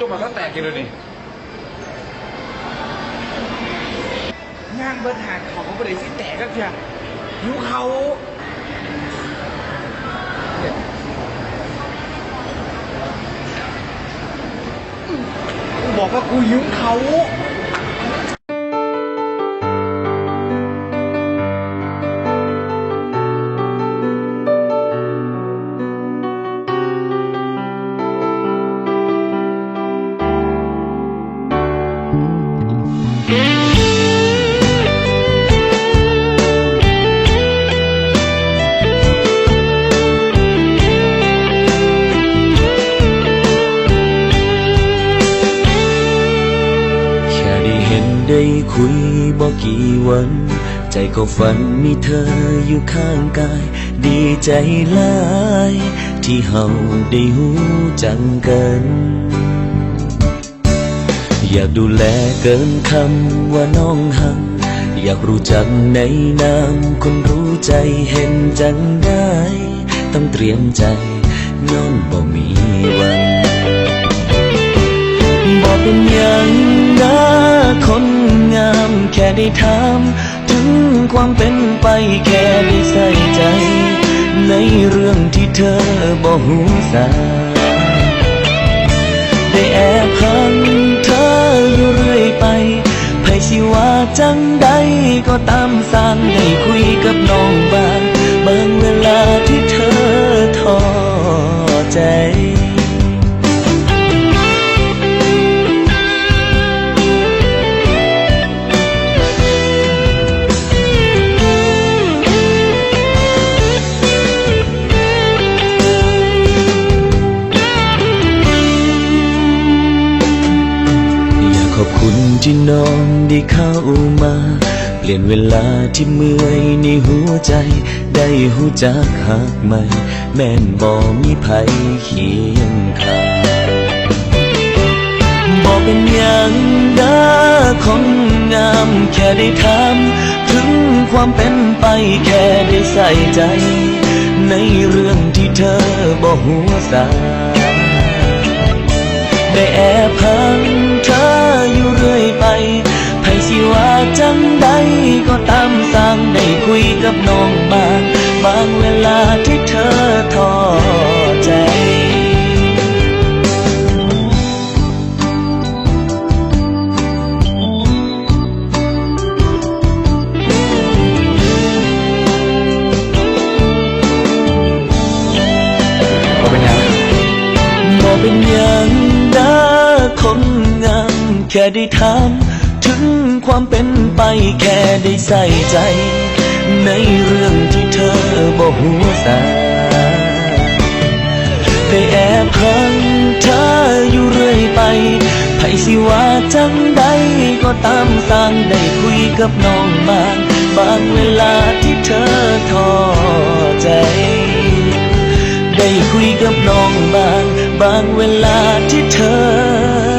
จมมาซะแตกกินเลยนี่งานเบิร์หานเขาก็ไม่ได้สิแตกก็เพียงหิวเขากูบอกว่ากูหิวเขา ได้คุยบอกกี่วัน ใจก็ฝันมีเธออยู่ข้างกาย ดีใจหลาย ที่เฮาได้หูจังกัน อยากดูแลเกินคำว่าน้องหักอยากรู้จักในนามคนรู้ใจเห็นจังได้ ต้องเตรียมใจนอนบ่มีวัน ได้ถามถึงความเป็นไปแค่ได้ใส่ใจ ในเรื่องที่เธอบอกหูสาได้แอบพังเธออยู่เรื่อยไปไผสิว่าจังใดก็ตามสร้างได้คุยกับน้องบ้างบางเวลาที่เธอท้อใจ ที่นองได้เข้ามา เปลี่ยนเวลาที่เมื่อยในหัวใจ ได้หูจักหักใหม่ แม่นบอมีภัยเคียงข้างบอกเป็นอย่างเด้อคนงามแค่ได้ถามถึงความเป็นไปแค่ได้ใส่ใจ ในเรื่องที่เธอบอกหัวสาได้แอบพัง ไปไผสิว่าจังใดก็ตามสร้างได้คุยกับน้องบางบางเวลาที่เธอท้อใจเป็นอย่างด้อคนงามแค่ได้ถาม ถึงความเป็นไปแค่ได้ใส่ใจ ในเรื่องที่เธอบอกหัวสาได้แอบพังเธออยู่เรื่อยไปไผสิว่าจังใดก็ตามสร้างได้คุยกับน้องบาง บางเวลาที่เธอท้อใจ ได้คุยกับน้องบาง บางเวลาที่เธอ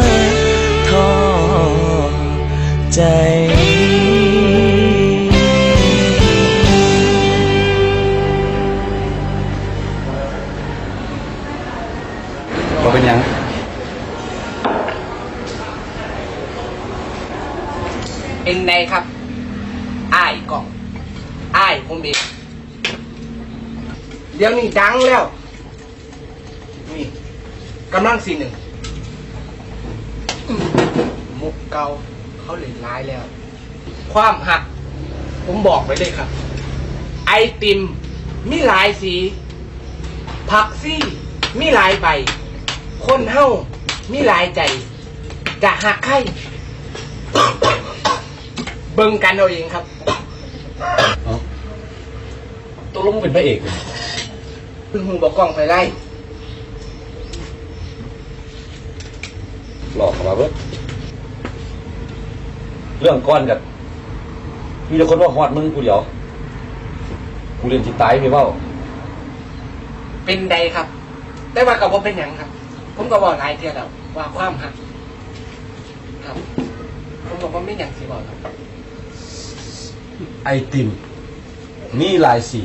ก็เป็นยังเป็นไงครับอ้ายกล่องอ้ายผมเองเดี๋ยวนี้ดังแล้ว นี่กำลังสีหนึ่งมุกเกาเขาเหลือร้ายแล้ว ความหัก ผมบอกไว้เลยครับ ไอติมมีหลายสี ผักซี่มีหลายใบ คนเฮ้ามีหลายใจจะหักใครเบิ่งกันเอาเองครับตกลงเป็นพระเอกเลยเพิ่งหูบอกกล้องไฟไล่หลอกเข้ามาเบิดเรื่องก้อนกับมีแต่คนว่าฮอดมึงกูเดียวกูเรียนจิตตายไม่เบ้าเป็นใดครับ แต่ว่ากับว่าเป็นหยังครับ ผมก็บอกหลายเทียแล้วว่าความหักครับ ผมบอกว่าไม่หยังสิบอกครับไอติม มีหลายสี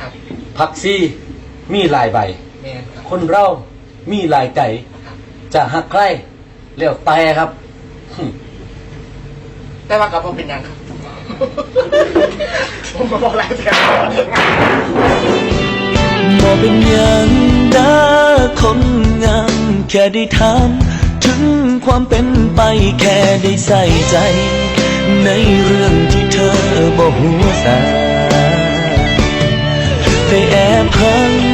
ครับผักซี่มีหลายใบ แมนครับคนเรามีหลายใจ ครับ จะหักใครเรียกแต่ครับ แต่ว่ากับผมเป็นหยังครับ ผมมาบอกแล้วแต่บ่เป็นหยังเด้อคนงาม แค่ได้ถามถึงความเป็นไปแค่ได้ใส่ใจ ในเรื่องที่เธอบ่หัวสาได้แอบพัง